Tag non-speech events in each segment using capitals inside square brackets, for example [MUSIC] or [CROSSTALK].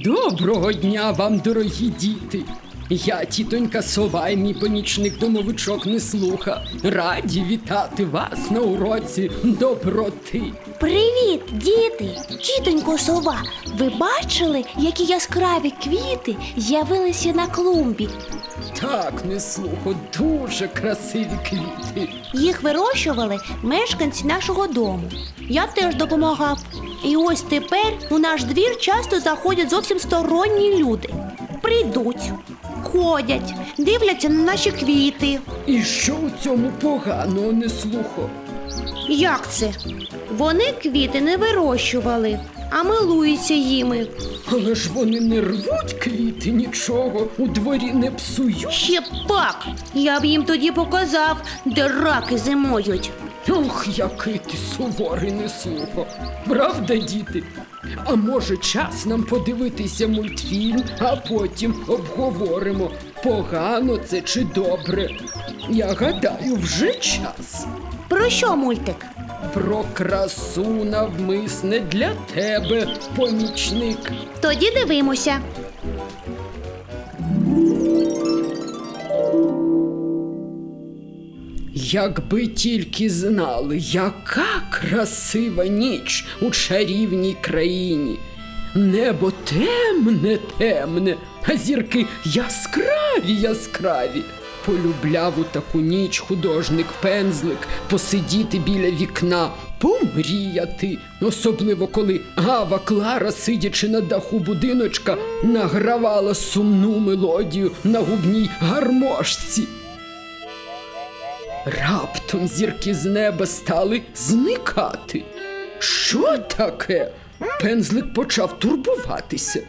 Доброго дня вам, дорогі діти. Я тітонька сова і мій помічник домовичок Неслуха. Раді вітати вас на уроці доброти. Привіт, діти! Тітонько сова, ви бачили, які яскраві квіти з'явилися на клумбі? Так, Неслухо, дуже красиві квіти. Їх вирощували мешканці нашого дому. Я теж допомагав. І ось тепер у наш двір часто заходять зовсім сторонні люди. Прийдуть, ходять, дивляться на наші квіти. І що у цьому поганого, Неслухо? Як це? Вони квіти не вирощували, а милуються їми. Але ж вони не рвуть квіти, нічого у дворі не псують. Ще б пак! Я б їм тоді показав, де раки зимують. Ох, який ти суворий неслухо. Правда, діти? А може, час нам подивитися мультфільм, а потім обговоримо, погано це чи добре. Я гадаю, вже час. Про що мультик? Про красу навмисне для тебе, помічник. Тоді дивимося. Якби тільки знали, яка красива ніч у чарівній країні. Небо темне, темне, а зірки яскраві, яскраві. Полюбляв у таку ніч художник пензлик посидіти біля вікна, помріяти, особливо коли Гава Клара, сидячи на даху будиночка, награвала сумну мелодію на губній гармошці. Раптом зірки з неба стали зникати. Що таке? Пензлик почав турбуватися.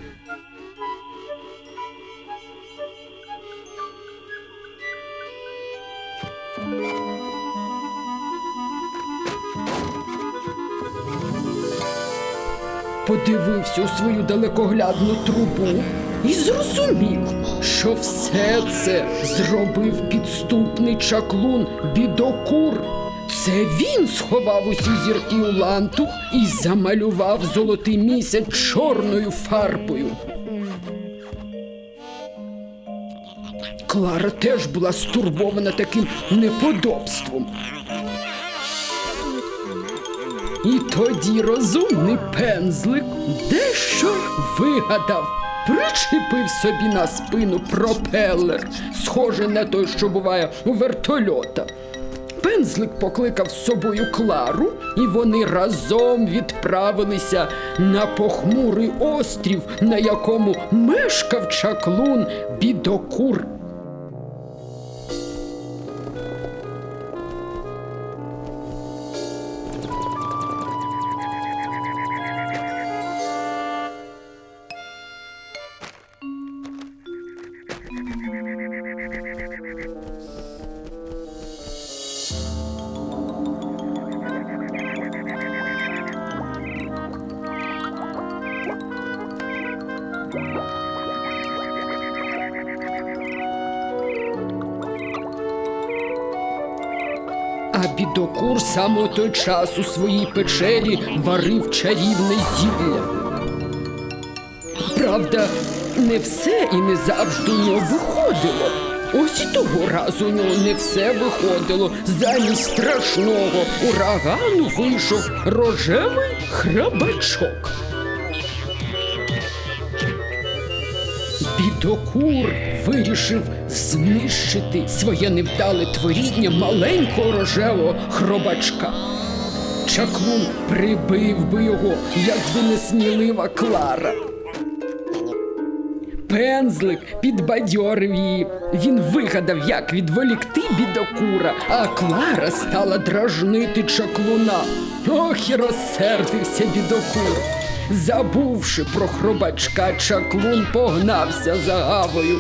Подивився у свою далекоглядну трубу і зрозумів, що все це зробив підступний чаклун бідокур. Це він сховав усі зірки у лантух і замалював золотий місяць чорною фарбою. Клара теж була стурбована таким неподобством. І тоді розумний пензлик дещо вигадав. Причепив собі на спину пропелер, схожий на той, що буває у вертольота. Пензлик покликав з собою Клару, і вони разом відправилися на похмурий острів, на якому мешкав чаклун бідокур. А бідокур саме той час у своїй печері варив чарівне зілля. Правда, не все і не завжди у нього виходило. Ось того разу у нього не все виходило. Замість страшного урагану вийшов рожевий храбачок. Бідокур вирішив знищити своє невдале творіння маленького рожевого хробачка. Чаклун прибив би його, якби не смілива Клара. Пензлик підбадьорив її. Він вигадав, як відволікти бідокура, а Клара стала дражнити чаклуна. Ох, і розсердився бідокур. Забувши про хробачка, чаклун погнався за гавою.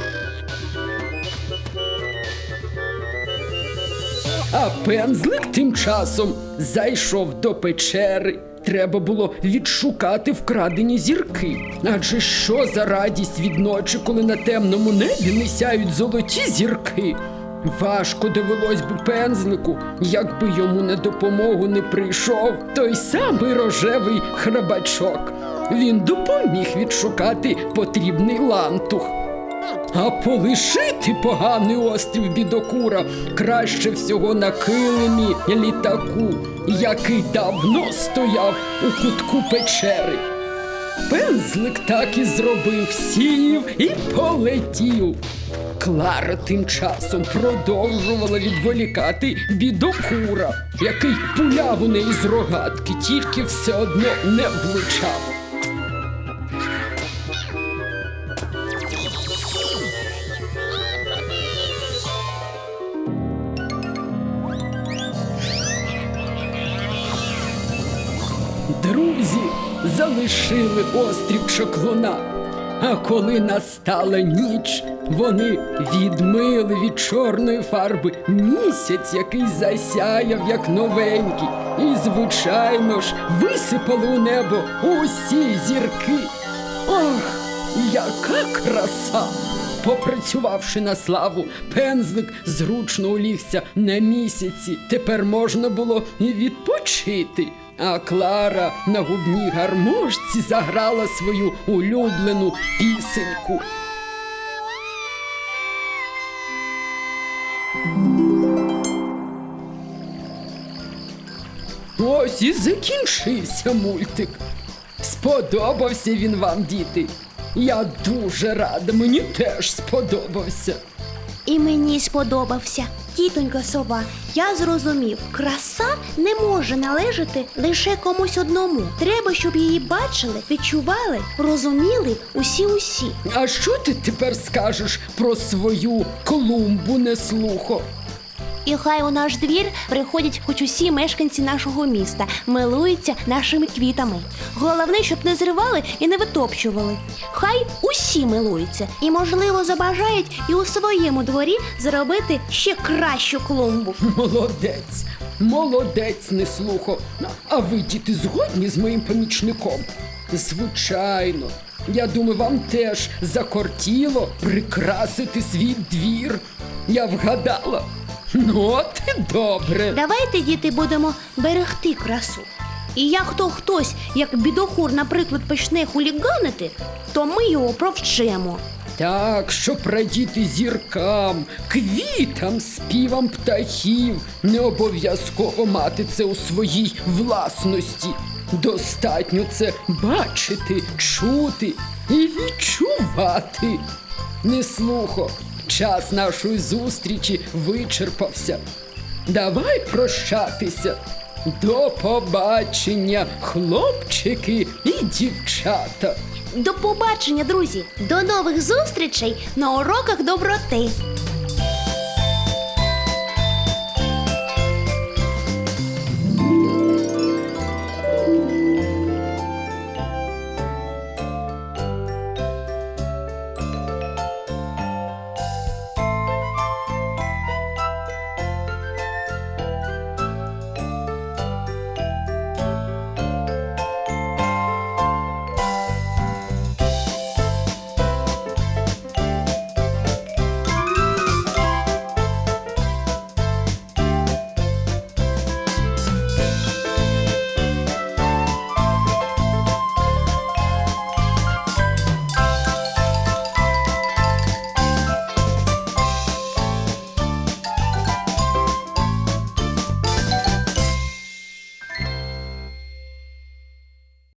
А пензлик тим часом зайшов до печери. Треба було відшукати вкрадені зірки. Адже що за радість від ночі, коли на темному небі не сяють золоті зірки? Важко довелось би пензлику, якби йому на допомогу не прийшов той самий рожевий храбачок. Він допоміг відшукати потрібний лантух. А полишити поганий острів бідокура краще всього на килимі літаку, який давно стояв у кутку печери. Пензлик так і зробив, сів і полетів. Клара тим часом продовжувала відволікати бідокура, який пуляв у неї з рогатки, тільки все одно не влучав. Залишили острів Чоклуна. А коли настала ніч, вони відмили від чорної фарби місяць, який засяяв як новенький, і, звичайно ж, висипали у небо усі зірки. Ох, яка краса! Попрацювавши на славу, пензлик зручно улігся на місяці. Тепер можна було і відпочити. А Клара на губній гармошці заграла свою улюблену пісеньку. Ось і закінчився мультик. Сподобався він вам, діти. Я дуже рада, мені теж сподобався. І мені сподобався. Тітонька сова, я зрозумів, краса не може належати лише комусь одному. Треба, щоб її бачили, відчували, розуміли усі-усі. А що ти тепер скажеш про свою клумбу неслухо? І хай у наш двір приходять хоч усі мешканці нашого міста, милуються нашими квітами. Головне, щоб не зривали і не витопчували. Хай усі милуються і, можливо, забажають і у своєму дворі зробити ще кращу клумбу. [LAUGHS] Молодець, молодець, неслухо. А ви, діти, згодні з моїм помічником? Звичайно. Я думаю, вам теж закортіло прикрасити свій двір. Я вгадала. [LAUGHS] Ну, от і добре. Давайте, діти, будемо берегти красу. І як хто хтось, як бідохур, наприклад, почне хуліганити, то ми його провчимо. Так, щоб радіти зіркам, квітам, співам птахів, не обов'язково мати це у своїй власності. Достатньо це бачити, чути і відчувати. Неслухо, час нашої зустрічі вичерпався. Давай прощатися. До побачення, хлопчики і дівчата. До побачення, друзі! До нових зустрічей на уроках доброти!